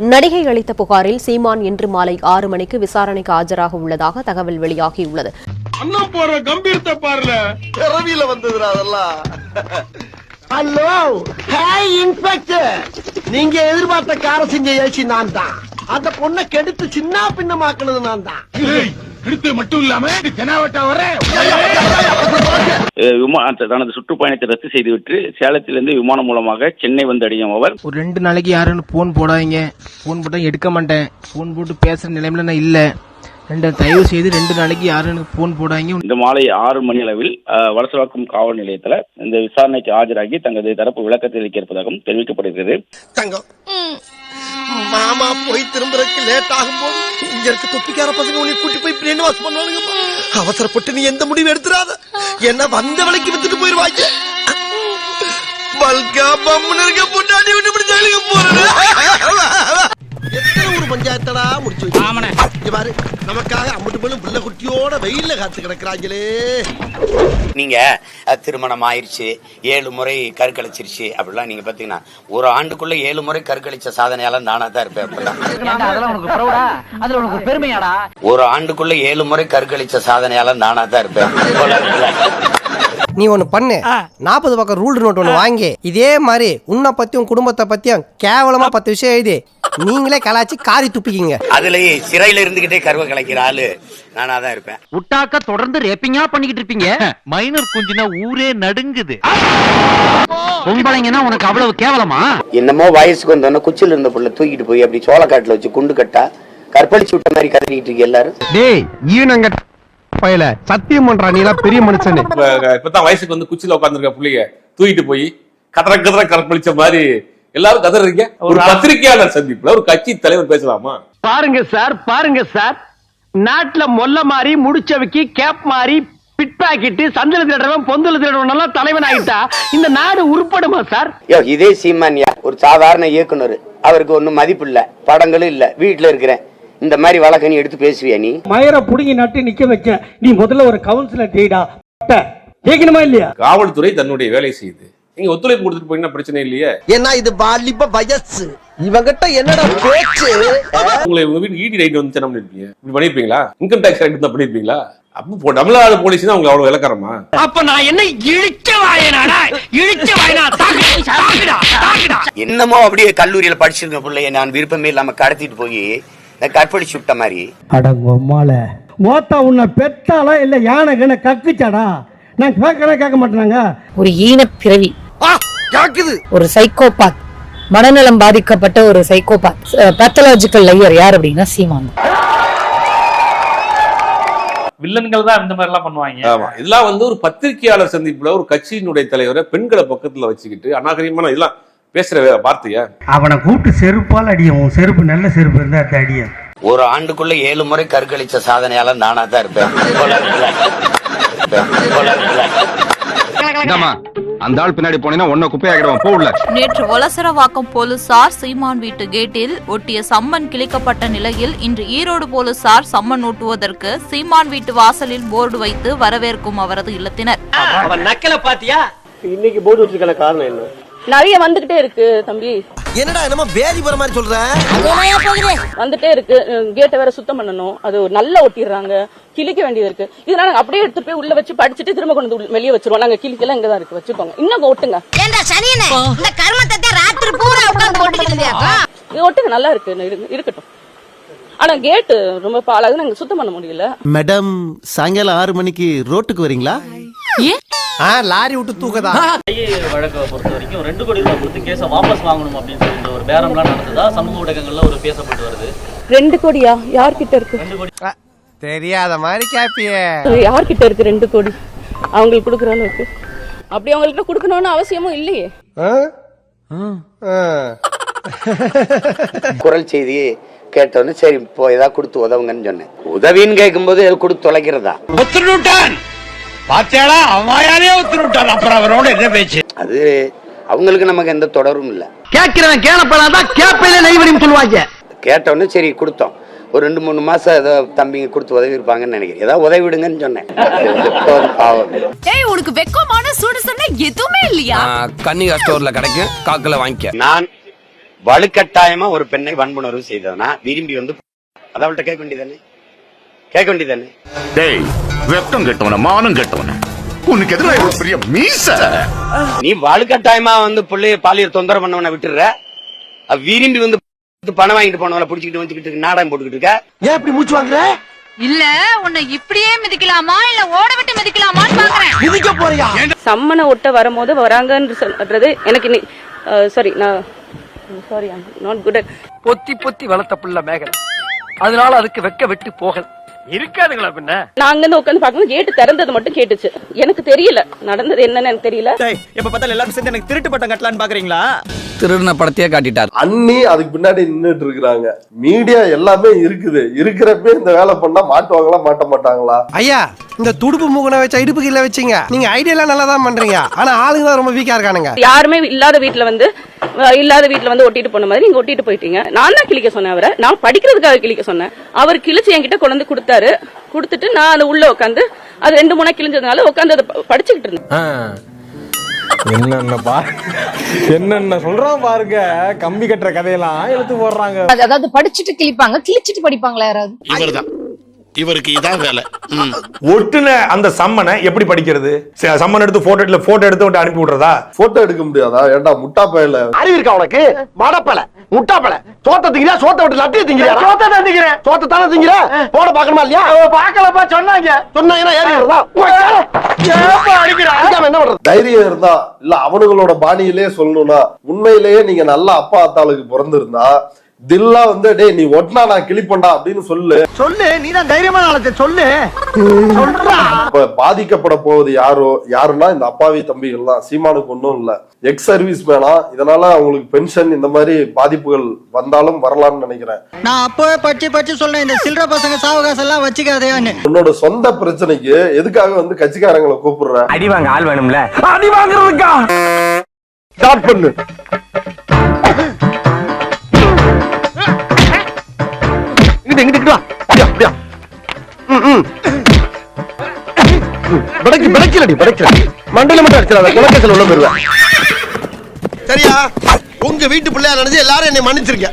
நடிகை அளித்த புகாரில் சீமான் இன்று மாலை ஆறு மணிக்கு விசாரணைக்கு ஆஜராக உள்ளதாக தகவல் வெளியாகியுள்ளது. அண்ணன் போற கம்பீரத்தை பாருல. பிறவியில வந்ததுடா அதெல்லாம். Hello hi inspector. நீங்க எதிர்பார்த்த கார செஞ்ச ஏசி நான் தான் அந்த பொண்ணை கெடுத்து சின்ன பின்னமாக்குனது நான் தான் எடுத்து மட்டும் இல்லாம தெனாவட்டா வர தனது சுற்றுப்பயணத்தை ரத்து செய்துவிட்டு சேலத்திலிருந்து விமானம் மூலமாக சென்னை வந்தடையும் அவர். ஒரு ரெண்டு நாளைக்கு யாரும் ஃபோன் போடாதீங்க. ஃபோன் போட்டா எடுக்க மாட்டேன். ஃபோன் போட்டு பேசுற நிலைமையில நான் இல்ல. ரெண்டு தயவு செய்து ரெண்டு நாளைக்கு யாரும் எனக்கு ஃபோன் போடாதீங்க. இந்த மாலை ஆறு மணி அளவில் வலசவாக்கம் காவல் நிலையத்தில் இந்த விசாரணைக்கு ஆஜராகி தங்களது தரப்பு விளக்கத்தை அளிக்க இருப்பதாகவும் தெரிவிக்கப்படுகிறது. தங்கம். மாமா போய் திரும்புறதுக்கு லேட் ஆகும்போது இங்க இருக்க தொப்பிக்கார பசங்க உன்னை கூட்டி போய் பிரெயின் வாஷ் பண்ணுவானுங்க அவசரப்பட்டு நீ எந்த முடிவு எடுத்துறாத. என்ன வந்த விலைக்கு வித்துட்டு போயிருவாங்க பல்கா பம்முன்னு இருக்க பொண்டாட்டி விட்டு இப்படி ஜெயிலுக்கு போறேன் எத்தனை ஊர் பஞ்சாயத்தடா முடிச்சு வச்சு? இங்க பாரு நமக்காக அம்பட்டு போலும் புள்ள குட்டியோட வெயில்ல காத்து கிடக்குறாங்களே. நீங்க திருமணம் ஆயிருச்சு ஏழு முறை கருக்கழிச்சிருச்சு அப்படிலாம் நீங்க பாத்தீங்கன்னா ஒரு ஆண்டுக்குள்ள ஏழு முறை கருக்கழிச்ச சாதனையால நானா தான் இருப்பேன் அப்படிலாம். ஒரு ஆண்டுக்குள்ள ஏழு முறை கருக்கழிச்ச சாதனையால நானா தான் இருப்பேன். நீ ஒன்னு பண்ணு. நாற்பது பக்கம் ரூல் நோட் ஒன்று வாங்கி. இதே மாதிரி உன்னை பத்தியும் குடும்பத்தை பத்தியும் கேவலமா பத்து விஷயம் எழுதி. நீங்களே கலாச்சி காரி துப்பிக்கிங்க. அதுலயே சிறையில இருந்துகிட்டே கருவ கலைக்கிற ஆளு நானா தான் இருப்பேன். உட்டாக்க தொடர்ந்து ரேப்பிங்கா பண்ணிக்கிட்டு இருப்பீங்க. மைனர் குஞ்சுனா ஊரே நடுங்குது. பொம்பளைங்கன்னா உனக்கு அவ்வளவு கேவலமா? என்னமோ வயசுக்கு வந்தோன்னா குச்சில இருந்த புள்ள தூக்கிட்டு போய் அப்படி சோளக்காட்டுல வச்சு குண்டு கட்டா கற்பழிச்சு விட்ட மாதிரி கதறிட்டு இருக்கு எல்லாரும். டேய் ஈனங்க பயல சத்தியம் பண்றா நீ பெரிய மனுஷன். இப்பதான் வயசுக்கு வந்து குச்சில உட்காந்துருக்க புள்ளைய தூக்கிட்டு போய் கதற கதற கற்பழிச்ச மாதிரி எல்லாரும் கதறீங்க. ஒரு பத்திரிகையாளர் சந்திப்புல ஒரு கட்சி தலைவர் பேசலாமா? பாருங்க சார் பாருங்க சார். நாட்டுல மொல்ல மாறி முடிச்சவைக்கு கேப் மாறி பிட் பாக்கெட்டு சந்தல திருடவன் பொந்தல திருடவன் எல்லாம் தலைவன் ஆயிட்டா? இந்த நாடு உருப்படுமா சார்? யோ இதே சீமான்யா ஒரு சாதாரண இயக்குனர். அவருக்கு ஒன்னும் மதிப்பு இல்ல படங்களும் இல்ல வீட்டுல இருக்கிறேன். இந்த மாதிரி வழக்க நீ எடுத்து பேசுவியா நீ? மயரை புடுங்கி நட்டு நிக்க வைக்க நீ முதல்ல ஒரு கவுன்சிலர் ஜெயிடா கேட்கணுமா இல்லையா? காவல்துறை தன்னுடைய வேலை செய்யுது. நீங்க ஒத்துழைப்பு கொடுத்துட்டு போயிங்கன்னா பிரச்சனை இல்லையே. ஏன்னா இது வாலிப வயசு. இவங்கிட்ட என்னடா பேச்சு? உங்களை உங்க வீட்டுக்கு ஈடி ரைட் வந்து என்ன பண்ணிருப்பீங்க? இப்படி பண்ணிருப்பீங்களா? இன்கம் டேக்ஸ் ரைட் தான் பண்ணிருப்பீங்களா? அப்போ போ- தமிழ்நாடு போலீஸ் தான் உங்களுக்கு அவ்வளவு விளக்கறமா அப்ப நான் என்ன இழிச்ச வாயனாடா? இழிச்ச வாயனா? தாக்குடா தாக்குடா என்னமோ அப்படியே கல்லூரியில படிச்சிருக்க பிள்ளைய நான் விருப்பமே இல்லாம கடத்திட்டு போய் நான் கற்பழிச்சு விட்ட மாதிரி. அடங்கொம்மால மோத்தா உன்னை பெத்தாளா இல்ல யானை கண்ண கக்குச்சாடா? நான் கேட்கறேன் கேட்க மாட்டேனாங்க. ஒரு ஈன பிறவி கேக்குது ஒரு சைக்கோபாத் மனநலம் பாதிக்கப்பட்ட ஒரு சைக்கோபாத் பேத்தலாஜிக்கல் லையர் யார் அப்படின்னா சீமான் வில்லன்கள் தான் இந்த மாதிரி எல்லாம் பண்ணுவாங்க. ஆமா. இதெல்லாம் வந்து ஒரு பத்திரிகையாளர் சந்திப்புல ஒரு கட்சியினுடைய தலைவரை பெண்களை பக்கத்துல வச்சுக்கிட்டு அநாகரிகமான இதெல்லாம் பேசுற வார்த்தையா அவனை கூப்பிட்டு செருப்பால் அடியும். உன் செருப்பு நல்ல செருப்பு இருந்தா அது அடியும் ஒரு ஆண்டுக்குள்ள ஏழு முறை கருக்கழிச்ச சாதனையால நானா தான் இருப்பேன் அந்த ஆள் பின்னாடி போனீங்கன்னா ஒன்ன குப்பையாகிடுவான் போ உள்ள. நேற்று வலசரவாக்கம் போலீசார் சீமான் வீட்டு கேட்டில் ஒட்டிய சம்மன் கிழிக்கப்பட்ட நிலையில் இன்று ஈரோடு போலீசார் சம்மன் ஒட்டுவதற்கு சீமான் வீட்டு வாசலில் போர்டு வைத்து வரவேற்கும் அவரது இல்லத்தினர். அவன் நக்கல பாத்தியா இன்னைக்கு போர்டு வச்சிருக்கான காரணம் என்ன? நிறைய வந்துகிட்டே இருக்கு தம்பி. என்னடா என்னமோ வேதி போற மாதிரி சொல்ற? வந்துட்டே இருக்கு. கேட்டை வேற சுத்தம் பண்ணணும். அது நல்லா ஒட்டிடுறாங்க. கிழிக்க வேண்டியது இருக்கு. இதனால நாங்க அப்படியே எடுத்துட்டு போய் உள்ள வச்சு படிச்சுட்டு திரும்ப கொண்டு வந்து வெளியே வச்சிருவோம். நாங்க கிழிக்கலாம் இங்கதான் இருக்கு. வச்சுக்கோங்க. இன்னும் ஒட்டுங்க. இந்த கர்மத்தை ராத்திரி பூரா உட்கார்ந்து ஒட்டுங்க. நல்லா இருக்கு. இரு- இருக்கட்டும். ஆனா கேட்டு ரொம்ப பாழாகுது நாங்க சுத்தம் பண்ண முடியல. மேடம் சாயங்காலம் ஆறு மணிக்கு ரோட்டுக்கு வரீங்களா? லாரி விட்டு தூக்கதா? வழக்கை பொறுத்த வரைக்கும் ரெண்டு கோடி ரூபாய் கொடுத்து கேஸை வாபஸ் வாங்கணும் அப்படின்னு சொல்லி ஒரு பேரம்லாம் நடந்ததா? சமூக ஊடகங்கள்ல ஒரு பேசப்பட்டு வருது. ரெண்டு கோடியா? யார்கிட்ட இருக்கு? ரெண்டு கோடி. தெரியாத மாதிரி கேப்பியே. யார்கிட்ட இருக்கு ரெண்டு கோடி? அவங்களுக்கு கொடுக்குற அளவுக்கு. அப்படி அவங்கள்ட்ட கொடுக்கணும்னு அவசியமும் இல்லையே. குரல் செய்தி கேட்டோன்னு சரி இப்போ ஏதாவது கொடுத்து உதவுங்கன்னு சொன்னேன். உதவின்னு கேட்கும்போது கொடுத்து தொலைக்கிறதா? பாத்தியாடா அவன் ஒத்துருட்டான் அப்புறம் அவரோட என்ன பேச்சு? அது அவங்களுக்கு நமக்கு எந்த தொடரும் இல்லை. கேட்கிறவன் கேளப்படாதான் கேப்பையில நெய்வரின்னு சொல்லுவாங்க. கேட்டோன்னு சரி கொடுத்தோம். ஒரு ரெண்டு மூணு மாசம் ஏதோ தம்பிங்க கொடுத்து உதவி இருப்பாங்கன்னு நினைக்கிறேன். ஏதாவது உதவி விடுங்கன்னு சொன்னேன் பாவம். ஏய் உனக்கு வெக்கமான சூடு சொன்னா எதுவுமே இல்லையா? கன்னிகா ஸ்டோர்ல கிடைக்கும். காக்கல வாங்கிக்க. நான் வலுக்கட்டாயமா ஒரு பெண்ணை வன்புணர்வு செய்ததுனா விரும்பி வந்து அதை அவள்கிட்ட கேட்க வேண்டியதானே கேட்க வேண்டியதானே டேய் வெக்கம் கெட்டவன மானம் கெட்டவன. உனக்கு எதிராக பெரிய மீச? நீ வலுக்கட்டாயமா வந்து பிள்ளைய பாலியல் தொந்தரவு பண்ணவன விட்டுற அவ விரும்பி வந்து பணம் வாங்கிட்டு போனவன புடிச்சிக்கிட்டு வந்துக்கிட்டு நாடகம் போட்டுக்கிட்டு இருக்க? ஏன் இப்படி மூச்சு வாங்குற? இல்ல உன்னை இப்படியே மிதிக்கலாமா? இல்ல ஓட விட்டு மிதிக்கலாமான்னு பாக்குறேன். மிதிக்க போறியா? சம்மனை ஒட்ட வரும்போது வராங்கன்னு சொல்றது எனக்கு சாரி நான் சாரி நாட் குட் பொத்தி பொத்தி வளர்த்த புள்ள மேகலை. அதனால அதுக்கு வெக்க விட்டு போகல. இருக்காதுங்களா பின்ன? நான் அங்கிருந்து உட்காந்து பார்க்கும்போது கேட்டு திறந்தது மட்டும் கேட்டுச்சு. எனக்கு தெரியல. நடந்தது என்னன்னு எனக்கு தெரியல. எப்ப பார்த்தாலும் எல்லாரும் சேர்ந்து எனக்கு திருட்டு பட்டம் கட்டலான்னு பாக்குறீங்களா? திருடின படத்தையே காட்டிட்டார். அண்ணி அதுக்கு பின்னாடி நின்னுட்டு இருக்கிறாங்க. மீடியா எல்லாமே இருக்குது. இருக்கிறப்ப இந்த வேலை பண்ணா மாட்டுவாங்களா மாட்ட மாட்டாங்களா ஐயா இந்த துடுப்பு மூக்கனை வச்ச இடுப்பு கீழே வச்சீங்க. நீங்க ஐடியா நல்லா தான் பண்றீங்க. ஆனா ஆளுங்க தான் ரொம்ப வீக்கா இருக்கானுங்க. யாருமே இல்லாத வீட்ல வந்து இல்லாத வீட்ல வந்து ஒட்டிட்டு போன மாதிரி நீங்க ஒட்டிட்டு போயிட்டீங்க. நான் தான் கிழிக்க சொன்னேன் அவரை. நான் படிக்கிறதுக்காக கிழிக்க சொன்னேன். அவர் கிழிச்சு என்கிட்ட கொண்டு வந்து கொடுத்தாரு. கொடுத்துட்டு நான் அது உள்ள உட்காந்து அது ரெண்டு மூணா கிழிஞ்சதுனால உட்காந்து அதை படிச்சுக்கிட்டு இருந்தேன். என்னென்ன பா என்னென்ன சொல்றான் பாருங்க. கம்பி கட்டுற கதையெல்லாம் எடுத்து போடுறாங்க. அதாவது படிச்சுட்டு கிழிப்பாங்க கிழிச்சிட்டு படிப்பாங்களா யாராவது? இவர்தான். இவருக்கு இதான் வேலை. ஒட்டுன அந்த சம்மனை எப்படி படிக்கிறது? சம்மன் எடுத்து போட்டோ எடுத்து போட்டோ எடுத்து விட்டு அனுப்பி விடுறதா? போட்டோ எடுக்க முடியாதா? ஏன்டா முட்டா பையல? அறிவு இருக்கா உனக்கு? மடப்பல முட்டாப்பல சோத்த திங்கிறியா? சோத்த விட்டு லட்டிய திங்கிறியா? சோத்த தான் திங்கிறேன். சோத்த தானே திங்கிற? போட பாக்கணுமா இல்லையா? பாக்கலப்பா சொன்னாங்க. சொன்னாங்கன்னா ஏறி வருதா? அடிக்கிறான் என்ன பண்றது? தைரியம் இருந்தா இல்ல அவனுங்களோட பாணியிலே சொல்லணும்னா உண்மையிலேயே நீங்க நல்ல அப்பா அத்தாளுக்கு பிறந்திருந்தா தில்லா வந்து டேய் நீ ஒட்டினா நான் கிளிப்பண்டா அப்படின்னு சொல்லு. சொல்லு நீ தான் தைரியமான சொல்லு. இப்ப பாதிக்கப்பட போவது யாரோ யாருன்னா இந்த அப்பாவி தம்பிகள் தான் சீமானுக்கு ஒன்றும் இல்ல. எக்ஸ் சர்வீஸ் மேனா இதனால அவங்களுக்கு பென்ஷன் இந்த மாதிரி பாதிப்புகள் வந்தாலும் வரலாம்னு நினைக்கிறேன். நான் அப்பவே பச்சு பச்சு சொல்றேன். இந்த சில்லற பசங்க சாவகாசம் எல்லாம் வச்சுக்காதேன்னு. உன்னோட சொந்த பிரச்சனைக்கு எதுக்காக வந்து கட்சிக்காரங்களை கூப்பிடுற? அடி வாங்க ஆள் வேணும்ல. அடி வாங்குறதுக்கா? ஸ்டார்ட் பண்ணு. பிடைக்கு பிடைக்கலடி பிடைக்கல மண்டையில மட்டும் அடிச்சிடாத குலக்கேசல் உள்ள போயிருவேன். சரியா? உங்க வீட்டு பிள்ளையா நினைச்சு எல்லாரும் என்னை மன்னிச்சிருக்க